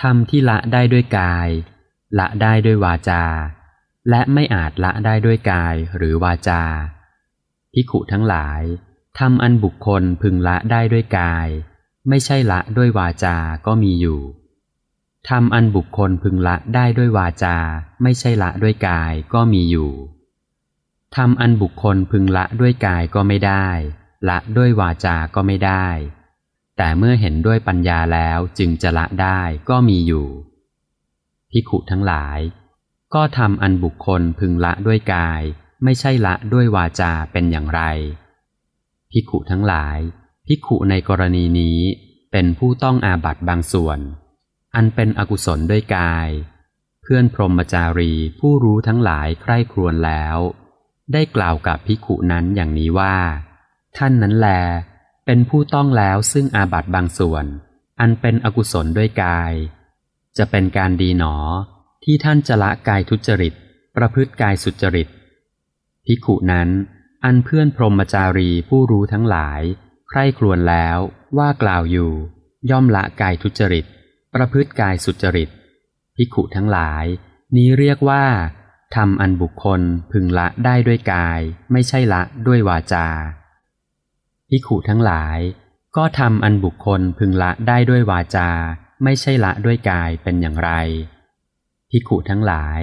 ธรรมที่ละได้ด้วยกาย ละได้ด้วยวาจา และไม่อาจละได้ด้วยกายหรือวาจาภิกขุทั้งหลายทำอันบุคคลพึงละได้ด้วยกาย ไม่ใช่ละด้วยวาจา ก็มีอยู่ทำอันบุคคลพึงละได้ด้วยวาจา ไม่ใช่ละด้วยกายก็มีอยู่ทำอันบุคคลพึงละด้วยกายก็ไม่ได้ ละด้วยวาจาก็ไม่ได้ แต่เมื่อเห็นด้วยปัญญาแล้วจึงจะละได้ก็มีอยู่พิขุทั้งหลาย ก็ทำอันบุคคลพึงละด้วยกาย ไม่ใช่ละด้วยวาจาเป็นอย่างไรพิขุทั้งหลายพิขุในกรณีนี้เป็นผู้ต้องอาบัตบางส่วน อันเป็นอกุศลด้วยกาย เพื่อนพรหมจารีผู้รู้ทั้งหลายใคร่ครวญแล้ว ได้กล่าวกับพิขุนั้นอย่างนี้ว่า ท่านนั้นแล เป็นผู้ต้องแล้วซึ่งอาบัตบางส่วน อันเป็นอกุศลด้วยกาย จะเป็นการดีหนอ ที่ท่านจะละกายทุจริต ประพฤติกายสุจริตพิขุนั้น อันเพื่อนพรหมจารีผู้รู้ทั้งหลาย ใคร่ครวญแล้วว่ากล่าวอยู่ ย่อมละกายทุจริต ประพฤติกายสุจริตพิขุทั้งหลาย นี้เรียกว่าทำอันบุคคลพึงละได้ด้วยกาย ไม่ใช่ละด้วยวาจา พิขุทั้งหลาย ก็ทำอันบุคคลพึงละได้ด้วยวาจา ไม่ใช่ละด้วยกายเป็นอย่างไรพิขุทั้งหลาย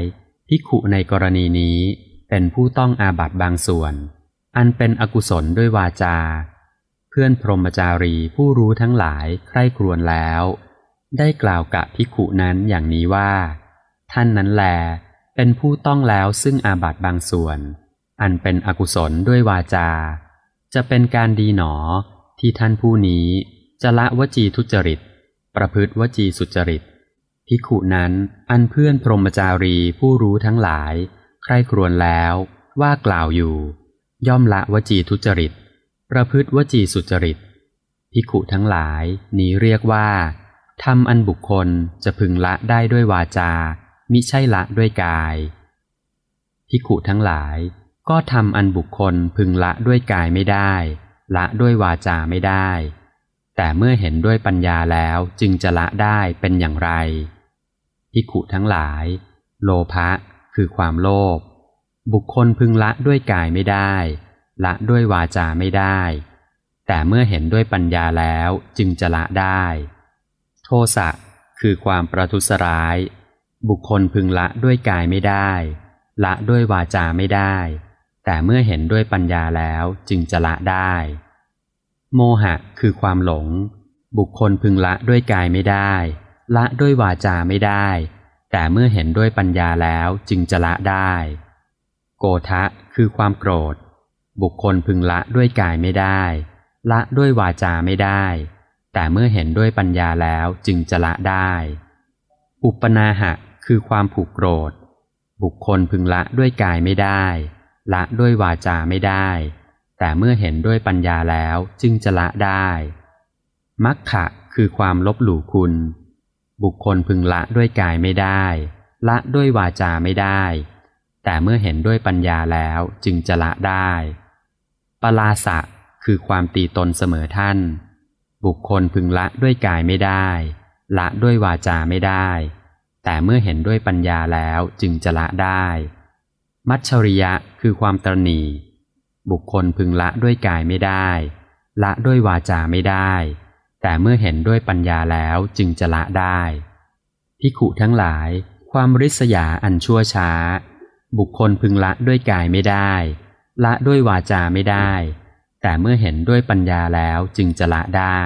พิขุในกรณีนี้เป็นผู้ต้องอาบัตบางส่วน อันเป็นอกุศลด้วยวาจา เพื่อนพรหมจารีผู้รู้ทั้งหลายใคร่ครวญแล้ว ได้กล่าวกับพิขุนั้นอย่างนี้ว่า ท่านนั้นแล เป็นผู้ต้องแล้วซึ่งอาบัตบางส่วน อันเป็นอกุศลด้วยวาจา จะเป็นการดีหนอที่ท่านผู้นี้จะละวจีทุจริต ประพฤติวจีสุจริตพิขุนั้นอันเพื่อนพรหมจารีผู้รู้ทั้งหลาย ใคร่ครวญแล้วว่ากล่าวอยู่ ย่อมละวจีทุจริต ประพฤติวจีสุจริตภิกขุทั้งหลายนี้เรียกว่าทำอันบุคคลจะพึงละได้ด้วยวาจา มิใช่ละด้วยกายภิกขุทั้งหลาย ก็ทำอันบุคคลพึงละด้วยกายไม่ได้ ละด้วยวาจาไม่ได้ แต่เมื่อเห็นด้วยปัญญาแล้วจึงจะละได้เป็นอย่างไรภิกขุทั้งหลาย โลภะคือความโลภบุคคลพึงละด้วยกายไม่ได้ ละด้วยวาจาไม่ได้ แต่เมื่อเห็นด้วยปัญญาแล้วจึงจะละได้ โทสะคือความประทุษร้าย บุคคลพึงละด้วยกายไม่ได้ ละด้วยวาจาไม่ได้ แต่เมื่อเห็นด้วยปัญญาแล้วจึงจะละได้ โมหะคือความหลง บุคคลพึงละด้วยกายไม่ได้ ละด้วยวาจาไม่ได้ แต่เมื่อเห็นด้วยปัญญาแล้วจึงจะละได้ โกทะคือความโกรธ บุคคลพึงละด้วยกายไม่ได้ ละด้วยวาจาไม่ได้ แต่เมื่อเห็นด้วยปัญญาแล้วจึงจะละได้ อุปนาหะคือความผูกโกรธ บุคคลพึงละด้วยกายไม่ได้ ละด้วยวาจาไม่ได้ แต่เมื่อเห็นด้วยปัญญาแล้วจึงจะละได้มัคคะคือความลบหลู่คุณ บุคคลพึงละด้วยกายไม่ได้ ละด้วยวาจาไม่ได้ แต่เมื่อเห็นด้วยปัญญาแล้วจึงจะละได้ ปลาสะคือความตีตนเสมอท่าน บุคคลพึงละด้วยกายไม่ได้ ละด้วยวาจาไม่ได้ แต่เมื่อเห็นด้วยปัญญาแล้วจึงจะละได้ มัชชริยะคือความตรณีบุคคลพึงละด้วยกายไม่ได้ ละด้วยวาจาไม่ได้ แต่เมื่อเห็นด้วยปัญญาแล้วจึงจะละได้พิขุทั้งหลาย ความริษยาอันชั่วช้า บุคคลพึงละด้วยกายไม่ได้ ละด้วยวาจาไม่ได้ แต่เมื่อเห็นด้วยปัญญาแล้วจึงจะละได้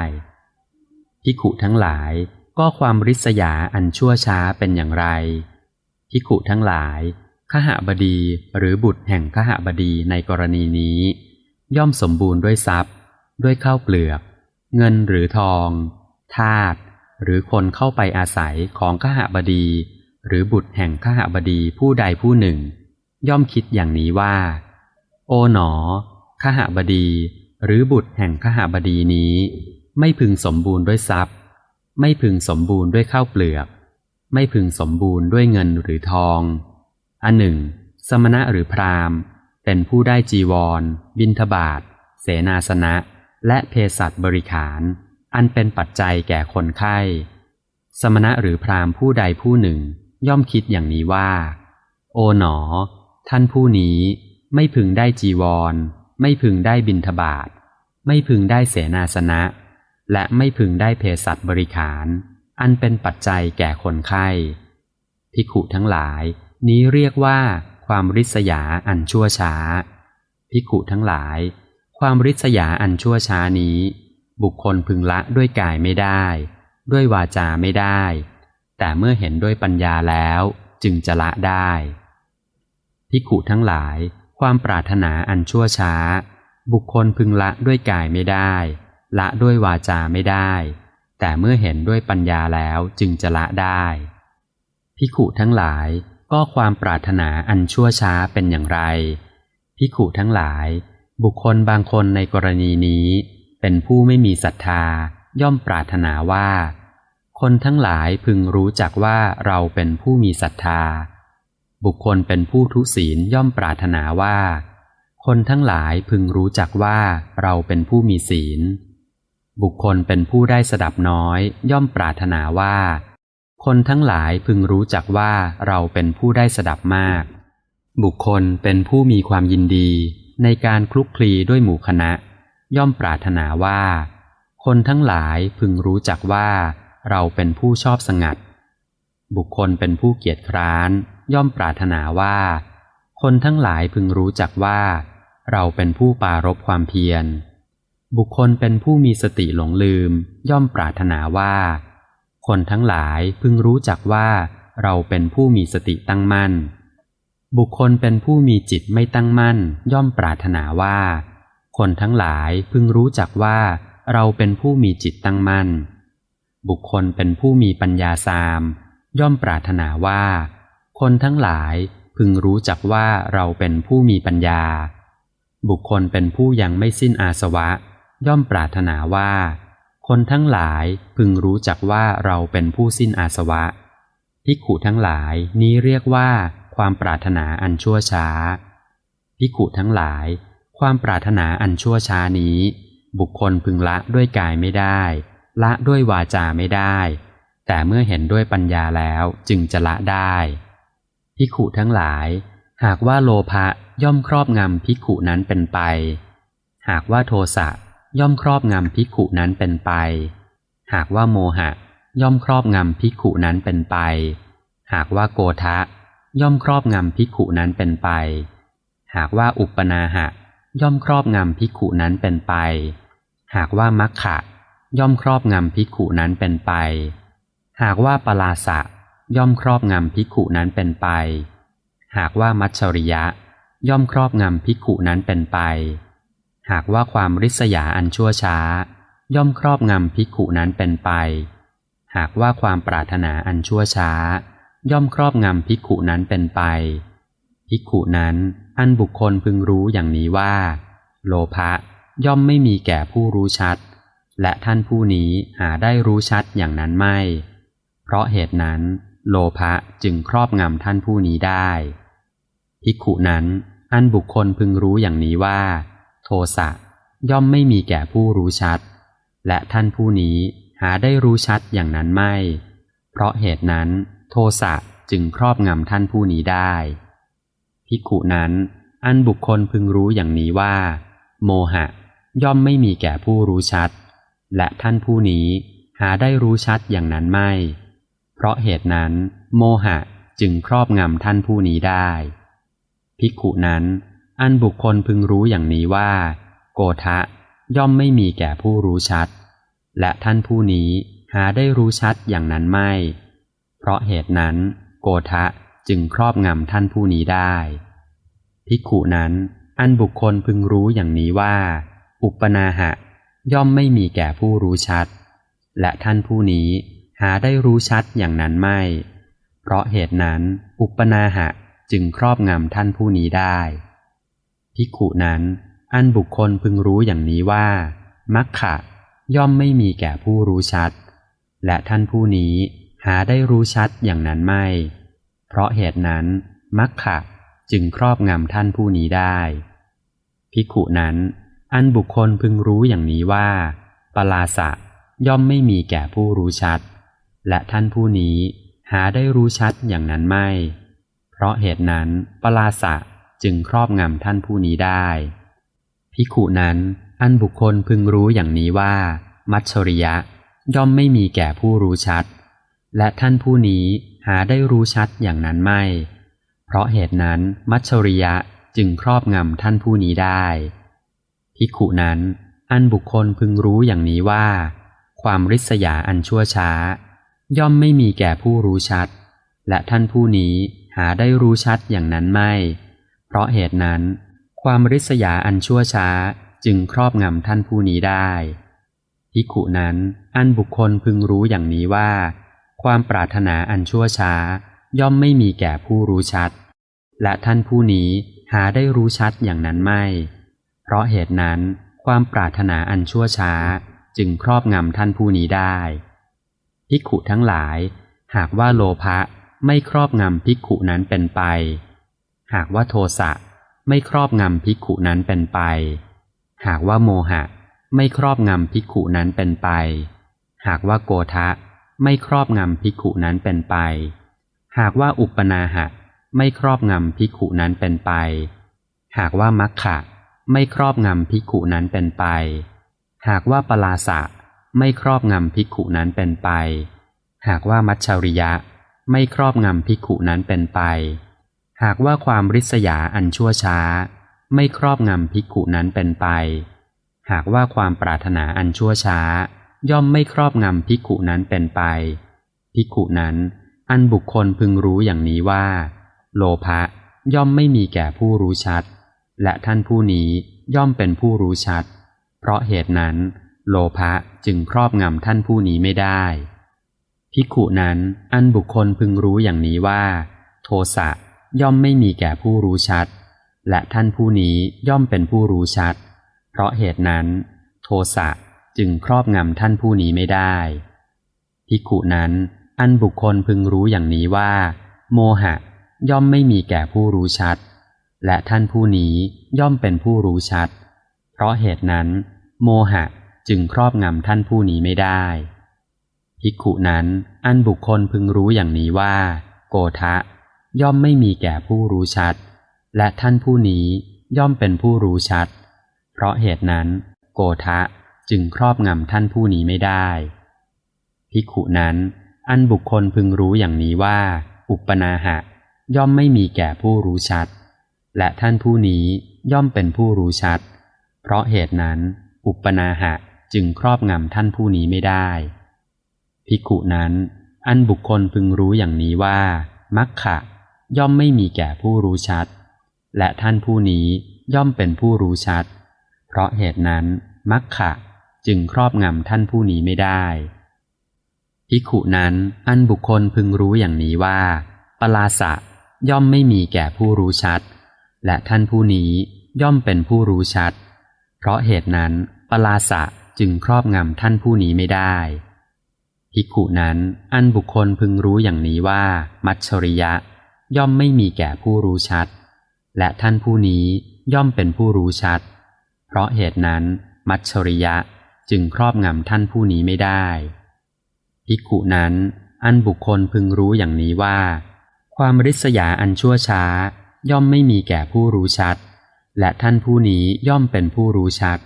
พิขุทั้งหลายก็ความริษยาอันชั่วช้าเป็นอย่างไรพิขุทั้งหลาย ขหบดีหรือบุตรแห่งขหบดีในกรณีนี้ ย่อมสมบูรณ์ด้วยทรัพย์ ด้วยข้าวเปลือก เงินหรือทองทาตหรือคนเข้าไปอาศัยของขหบดี หรือบุตรแห่งข้าบดีผู้ใดผู้หนึ่ง ย่อมคิดอย่างนี้ว่า โอ๋หนอข้าบดี หรือบุตรแห่งข้าบดีนี้ ไม่พึงสมบูรณ์ด้วยทรัพย์ ไม่พึงสมบูรณ์ด้วยข้าวเปลือก ไม่พึงสมบูรณ์ด้วยเงินหรือทอง อันหนึ่ง สมณะหรือพราหมณ์ เป็นผู้ได้จีวร บินทบาทเสนาสนะ และเพศัตบริขาร อันเป็นปัจจัยแก่คนไข้ สมณะหรือพราหมณ์ผู้ใดผู้หนึ่ง ย่อมคิดอย่างนี้ว่า โอ๋หนอ ท่านผู้นี้ไม่พึงได้จีวร ไม่พึงได้บิณฑบาตไม่พึงได้เสนาสนะ และไม่พึงได้เภสัชบริขาร อันเป็นปัจจัยแก่คนไข้ ภิกขุทั้งหลาย นี้เรียกว่า ความริษยาอันชั่วช้าภิกุทั้งหลาย ความริษยาอันชั่วช้านี้ บุคคลพึงละด้วยกายไม่ได้ ด้วยวาจาไม่ได้ แต่เมื่อเห็นด้วยปัญญาแล้วจึงจะละได้ภิกุทั้งหลาย ความปรารถนาอันชั่วช้า บุคคลพึงละด้วยกายไม่ได้ ละด้วยวาจาไม่ได้ แต่เมื่อเห็นด้วยปัญญาแล้วจึงจะละได้ภิกขุทั้งหลาย ก็ความปรารถนาอันชั่วช้าเป็นอย่างไรภิขุทั้งหลาย บุคคลบางคนในกรณีนี้ เป็นผู้ไม่มีศรัทธา ย่อมปรารถนาว่า คนทั้งหลายพึงรู้จักว่าเราเป็นผู้มีศรัทธา บุคคลเป็นผู้ทุศีลย่อมปรารถนาว่า คนทั้งหลายพึงรู้จักว่าเราเป็นผู้มีศีล บุคคลเป็นผู้ได้สดับน้อย ย่อมปรารถนาว่า คนทั้งหลายพึงรู้จักว่าเราเป็นผู้ได้สดับมาก บุคคลเป็นผู้มีความยินดี ในการคลุกคลีด้วยหมู่คณะ ย่อมปรารถนาว่า คนทั้งหลายพึงรู้จักว่าเราเป็นผู้ชอบสงัด บุคคลเป็นผู้เกียจคร้าน ย่อมปรารถนาว่า คนทั้งหลายพึงรู้จักว่า เราเป็นผู้ปารบความเพียร บุคคลเป็นผู้มีสติหลงลืม ย่อมปรารถนาว่า คนทั้งหลายพึงรู้จักว่าเราเป็นผู้มีสติตั้งมั่น บุคคลเป็นผู้มีจิตไม่ตั้งมั่น ย่อมปรารถนาว่า คนทั้งหลายพึงรู้จักว่าเราเป็นผู้มีจิตตั้งมั่น บุคคลเป็นผู้มีปัญญาสาม ย่อมปรารถนาว่า คนทั้งหลายพึงรู้จักว่าเราเป็นผู้มีปัญญา บุคคลเป็นผู้ยังไม่สิ้นอาสวะ ย่อมปรารถนาว่า คนทั้งหลายพึงรู้จักว่าเราเป็นผู้สิ้นอาสวะ ภิกขุทั้งหลายนี้เรียกว่าความปรารถนาอันชั่วช้าพิขุทั้งหลาย ความปรารถนาอันชั่วช้านี้ บุคคลพึงละด้วยกายไม่ได้ ละด้วยวาจาไม่ได้ แต่เมื่อเห็นด้วยปัญญาแล้วจึงจะละได้พิขุทั้งหลาย หากว่าโลภะย่อมครอบงำพิขุนั้นเป็นไป หากว่าโทสะ ย่อมครอบงำพิขุนั้นเป็นไป หากว่าโมหะ ย่อมครอบงำพิขุนั้นเป็นไป หากว่าโกทะ ย่อมครอบงำภิกขุนั้นเป็นไป หากว่าอุปนาหะ ย่อมครอบงำภิกขุนั้นเป็นไป หากว่ามัคคะย่อมครอบงำภิกขุนั้นเป็นไป หากว่าปลาสะ ย่อมครอบงำภิกขุนั้นเป็นไป หากว่ามัชริยะ ย่อมครอบงำภิกขุนั้นเป็นไป หากว่าความริษยาอันชั่วช้า ย่อมครอบงำภิกขุนั้นเป็นไป หากว่าความปรารถนาอันชั่วช้า ย่อมครอบงำภิกขุนั้นเป็นไป ภิกขุนั้นอันบุคคลพึงรู้อย่างนี้ว่า โลภะย่อมไม่มีแก่ผู้รู้ชัด และท่านผู้นี้หาได้รู้ชัดอย่างนั้นไม่ เพราะเหตุนั้น โลภะจึงครอบงำท่านผู้นี้ได้ภิกขุนั้นอันบุคคลพึงรู้อย่างนี้ว่า โทสะย่อมไม่มีแก่ผู้รู้ชัด และท่านผู้นี้หาได้รู้ชัดอย่างนั้นไม่ เพราะเหตุนั้นโทสะจึงครอบงำท่านผู้นี้ได้ภิกุนั้น อันบุคคลพึงรู้อย่างนี้ว่า โมหะ ย่อมไม่มีแก่ผู้รู้ชัด และท่านผู้นี้หาได้รู้ชัดอย่างนั้นไม่ เพราะเหตุนั้น โมหะจึงครอบงำท่านผู้นี้ได้ภิกุนั้น อันบุคคลพึงรู้อย่างนี้ว่า โกทะย่อมไม่มีแก่ผู้รู้ชัด และท่านผู้นี้หาได้รู้ชัดอย่างนั้นไม่ เพราะเหตุนั้น โกทะจึงครอบงำท่านผู้นี้ได้ ภิกขุนั้น อันบุคคลพึงรู้อย่างนี้ว่า อุปนาหะ ย่อมไม่มีแก่ผู้รู้ชัด และท่านผู้นี้หาได้รู้ชัดอย่างนั้นไม่ เพราะเหตุนั้น อุปนาหะจึงครอบงำท่านผู้นี้ได้ ภิกขุนั้น อันบุคคลพึงรู้อย่างนี้ว่า มัคคะย่อมไม่มีแก่ผู้รู้ชัด และท่านผู้นี้หาได้รู้ชัดอย่างนั้นไม่ เพราะเหตุนั้น มัคคะจึงครอบงำท่านผู้นี้ได้ ภิกขุนั้น อันบุคคลพึงรู้อย่างนี้ว่าปลาสะย่อมไม่มีแก่ผู้รู้ชัด และท่านผู้นี้หาได้รู้ชัดอย่างนั้นไม่ เพราะเหตุนั้นปลาสะ จึงครอบงำท่านผู้นี้ได้พิขุนั้นอันบุคคลพึงรู้อย่างนี้ว่า มัชชริยะย่อมไม่มีแก่ผู้รู้ชัด และท่านผู้นี้หาได้รู้ชัดอย่างนั้นไม่ เพราะเหตุนั้นมัชชริยะจึงครอบงำท่านผู้นี้ได้พิขุนั้นอันบุคคลพึงรู้อย่างนี้ว่า ความริษยาอันชั่วช้า ย่อมไม่มีแก่ผู้รู้ชัด และท่านผู้นี้หาได้รู้ชัดอย่างนั้นไม่ เพราะเหตุนั้น ความริษยาอันชั่วช้าจึงครอบงำท่านผู้นี้ได้ภิกขุนั้นอันบุคคลพึงรู้อย่างนี้ว่า ความปรารถนาอันชั่วช้า ย่อมไม่มีแก่ผู้รู้ชัด และท่านผู้นี้หาได้รู้ชัดอย่างนั้นไม่ เพราะเหตุนั้น ความปรารถนาอันชั่วช้า จึงครอบงำท่านผู้นี้ได้ภิกขุทั้งหลาย หากว่าโลภะไม่ครอบงำภิกขุนั้นเป็นไป หากว่าโทสะไม่ครอบงำภิกขุนั้นเป็นไป หากว่าโมหะไม่ครอบงำภิกขุนั้นเป็นไป หากว่าโกทะไม่ครอบงำภิกขุนั้นเป็นไป หากว่าอุปนาหะไม่ครอบงำภิกขุนั้นเป็นไป หากว่ามัคคะไม่ครอบงำภิกขุนั้นเป็นไป หากว่าปลาสะไม่ครอบงำภิกขุนั้นเป็นไป หากว่ามัชชริยะ ไม่ครอบงำภิกขุนั้นเป็นไป หากว่าความริษยาอันชั่วช้า ไม่ครอบงำภิกขุนั้นเป็นไป หากว่าความปรารถนาอันชั่วช้า ย่อมไม่ครอบงำภิกขุนั้นเป็นไป ภิกขุนั้น อันบุคคลพึงรู้อย่างนี้ว่า โลภะย่อมไม่มีแก่ผู้รู้ชัด และท่านผู้นี้ย่อมเป็นผู้รู้ชัด เพราะเหตุนั้น โลภะจึงครอบงำท่านผู้นี้ไม่ได้ภิกขุนั้นอันบุคคลพึงรู้อย่างนี้ว่า โทสะ ย่อมไม่มีแก่ผู้รู้ชัด และท่านผู้นี้ย่อมเป็นผู้รู้ชัด เพราะเหตุนั้น โทสะจึงครอบงำท่านผู้นี้ไม่ได้ภิกขุนั้น อันบุคคลพึงรู้อย่างนี้ว่า โมหะ ย่อมไม่มีแก่ผู้รู้ชัด และท่านผู้นี้ย่อมเป็นผู้รู้ชัด เพราะเหตุนั้น โมหะจึงครอบงำท่านผู้นี้ไม่ได้ภิกขุนั้น อันบุคคลพึงรู้อย่างนี้ว่า โกทะ ย่อมไม่มีแก่ผู้รู้ชัด และท่านผู้นี้ย่อมเป็นผู้รู้ชัด เพราะเหตุนั้นโกทะจึงครอบงำท่านผู้นี้ไม่ได้ ภิกขุนั้น อันบุคคลพึงรู้อย่างนี้ว่า อุปนาหะ ย่อมไม่มีแก่ผู้รู้ชัด และท่านผู้นี้ย่อมเป็นผู้รู้ชัด เพราะเหตุนั้น อุปนาหะจึงครอบงำท่านผู้นี้ไม่ได้ ภิกขุนั้น อันบุคคลพึงรู้อย่างนี้ว่า มัคคะ ย่อมไม่มีแก่ผู้รู้ชัด และท่านผู้นี้ย่อมเป็นผู้รู้ชัด เพราะเหตุนั้นมัคคะจึงครอบงำท่านผู้นี้ไม่ได้ภิกขุนั้นอันบุคคลพึงรู้อย่างนี้ว่าปลาสะย่อมไม่มีแก่ผู้รู้ชัด และท่านผู้นี้ย่อมเป็นผู้รู้ชัด เพราะเหตุนั้นปลาสะจึงครอบงำท่านผู้นี้ไม่ได้ภิกขุนั้นอันบุคคลพึงรู้อย่างนี้ว่า มัชชริยะ ย่อมไม่มีแก่ผู้รู้ชัด และท่านผู้นี้ย่อมเป็นผู้รู้ชัด เพราะเหตุนั้น มัชชริยะจึงครอบงำท่านผู้นี้ไม่ได้ภิกขุนั้น อันบุคคลพึงรู้อย่างนี้ว่า ความริษยาอันชั่วช้า ย่อมไม่มีแก่ผู้รู้ชัด และท่านผู้นี้ย่อมเป็นผู้รู้ชัด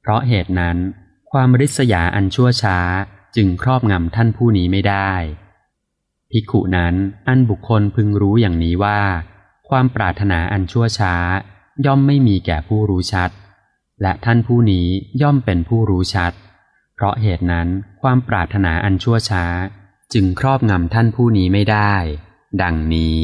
เพราะเหตุนั้น ความริษยาอันชั่วช้าจึงครอบงำท่านผู้นี้ไม่ได้ ภิกขุนั้นอันบุคคลพึงรู้อย่างนี้ว่า ความปรารถนาอันชั่วช้า ย่อมไม่มีแก่ผู้รู้ชัด และท่านผู้นี้ย่อมเป็นผู้รู้ชัด เพราะเหตุนั้นความปรารถนาอันชั่วช้า จึงครอบงำท่านผู้นี้ไม่ได้ ดังนี้